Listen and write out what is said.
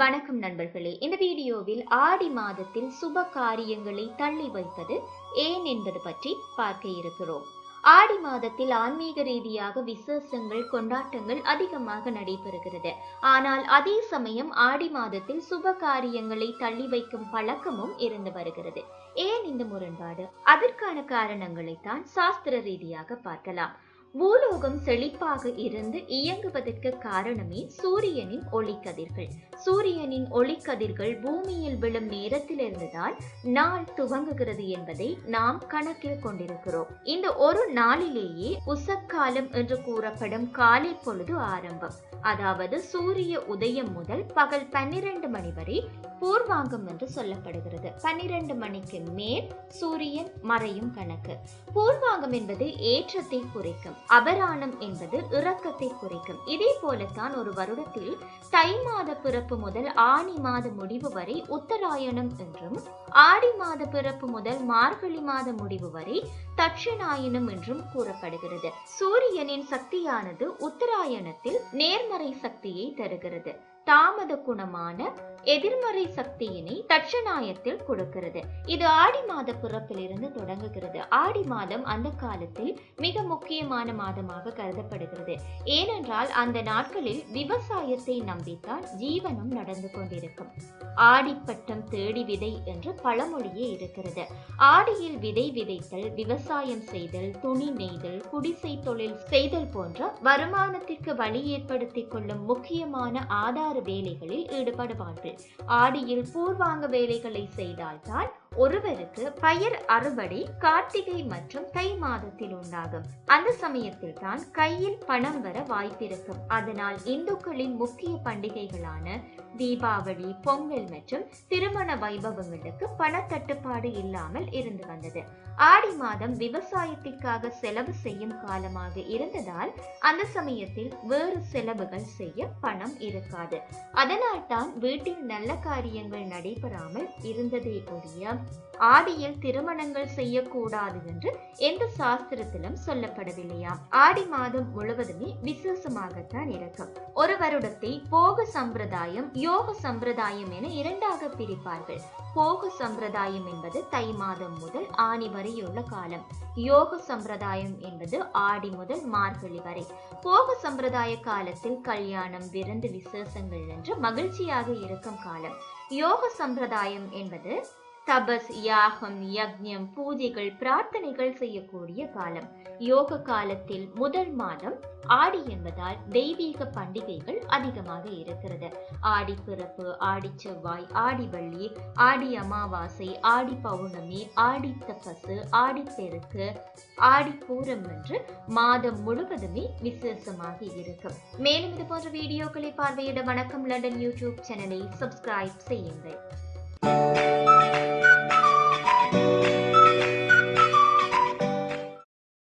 வணக்கம் நண்பர்களே. இந்த வீடியோவில் ஆடி மாதத்தில் சுப காரியங்களை தள்ளி வைப்பது ஏன் என்பது பற்றி பார்க்க இருக்கிறோம். ஆடி மாதத்தில் ஆன்மீக ரீதியாக விசேஷங்கள் கொண்டாட்டங்கள் அதிகமாக நடைபெறுகிறது. ஆனால் அதே சமயம் ஆடி மாதத்தில் சுப காரியங்களை தள்ளி வைக்கும் பழக்கமும் இருந்து வருகிறது. ஏன் இந்த முரண்பாடு? அதற்கான காரணங்களைத்தான் சாஸ்திர ரீதியாக பார்க்கலாம். பூலோகம் செழிப்பாக இருந்து இயங்குவதற்கு காரணமே சூரியனின் ஒளிக்கதிர்கள். சூரியனின் ஒளிக்கதிர்கள் பூமியில் விழும் நேரத்திலிருந்துதான் நாள் துவங்குகிறது என்பதை நாம் கணக்கில் கொண்டிருக்கிறோம். இந்த ஒரு நாளிலேயே உசக்காலம் என்று கூறப்படும் காலை பொழுது ஆரம்பம். அதாவது சூரிய உதயம் முதல் பகல் பன்னிரண்டு மணி வரை பூர்வாங்கம் என்று சொல்லப்படுகிறது. பன்னிரண்டு மணிக்கு மேல் சூரியன் மறையும் கணக்கு. பூர்வாங்கம் என்பது ஏற்றத்தை குறிக்கும். அபராணம் என்பது இரக்கத்தை குறைக்கும். இதே போலத்தான் ஒரு வருடத்தில் தை மாத பிறப்பு முதல் ஆணி மாத முடிவு வரை உத்தராயணம் என்றும் ஆடி மாத பிறப்பு முதல் மார்கழி மாத முடிவு வரை தட்சிணாயனம் என்றும் கூறப்படுகிறது. சூரியனின் சக்தியானது உத்தராயணத்தில் நேர்மறை சக்தியை தருகிறது. தாமத குணமான எதிர்மறை சக்தியினை தட்சநாயத்தில் கொடுக்கிறது. இது ஆடி மாத பிறப்பிலிருந்து தொடங்குகிறது. ஆடி மாதம் அந்த காலத்தில் மிக முக்கியமான மாதமாக கருதப்படுகிறது. ஏனென்றால் அந்த நாட்களில் விவசாயத்தை நம்பித்தான் ஜீவனம் நடந்து கொண்டிருக்கும். ஆடிப்பட்டம் தேடி விதை என்று பழமொழியே இருக்கிறது. ஆடியில் விதை விதைத்தல் விவசாயம் செய்தல் துணி நெய்தல் குடிசை தொழில் செய்தல் போன்ற வருமானத்திற்கு வழி ஏற்படுத்திக் கொள்ளும் முக்கியமான ஆதார வேலைகளில் ஈடுபடுவார்கள். ஆடியில் பூர்வாங்க வேலைகளை செய்தால்தான் ஒருவருக்கு பயிர் அறுவடை கார்த்திகை மற்றும் தை மாதத்தில் உண்டாகும். அந்த சமயத்தில் தான் கையில் பணம் வர வாய்ப்பிருக்கும். அதனால் இந்துக்களின் முக்கிய பண்டிகைகளான தீபாவளி பொங்கல் மற்றும் திருமண வைபவங்களுக்கு பணத்தட்டுப்பாடு இல்லாமல் இருந்து வந்தது. ஆடி மாதம் விவசாயத்திற்காக செலவு செய்யும் காலமாக இருந்ததால் அந்த சமயத்தில் வேறு செலவுகள் செய்ய பணம் இருக்காது. அதனால் தான் வீட்டில் நல்ல காரியங்கள் நடைபெறாமல் இருந்ததே ஒழிய ஆடியில் திருமணங்கள் செய்யக்கூடாது என்று எந்த சாஸ்திரத்திலும் சொல்லப்படவில்லையாம் ஆடி மாதம் முழுவதுமே விசேஷமாகத்தான் இருக்கும். ஒரு வருடத்தை போக சம்பிரதாயம் யோக சம்பிரதாயம் என இரண்டாக பிரிப்பார்கள். போக சம்பிரதாயம் என்பது தை மாதம் முதல் ஆணி வரையுள்ள காலம். யோக சம்பிரதாயம் என்பது ஆடி முதல் மார்கழி வரை. போக சம்பிரதாய காலத்தில் கல்யாணம் விருந்து விசேஷங்கள் என்று மகிழ்ச்சியாக இருக்கும் காலம். யோக சம்பிரதாயம் என்பது தபஸ் யாகம் யக்ஞம் பூஜைகள் பிரார்த்தனைகள் செய்யக்கூடிய காலம். யோக காலத்தில் முதல் மாதம் ஆடி என்பதால் தெய்வீக பண்டிகைகள் அதிகமாக இருக்கிறது. ஆடி பிறப்பு ஆடி செவ்வாய் ஆடி வள்ளி ஆடி அமாவாசை ஆடி பௌர்ணமி ஆடி தபசு ஆடி பெருக்கு ஆடி பூரம் என்று மாதம் முழுவதுமே விசேஷமாக இருக்கும். மேலும் இது போன்ற வீடியோக்களை பார்வையிட வணக்கம். லண்டன் யூடியூப் சேனலை சப்ஸ்கிரைப் செய்யுங்கள்.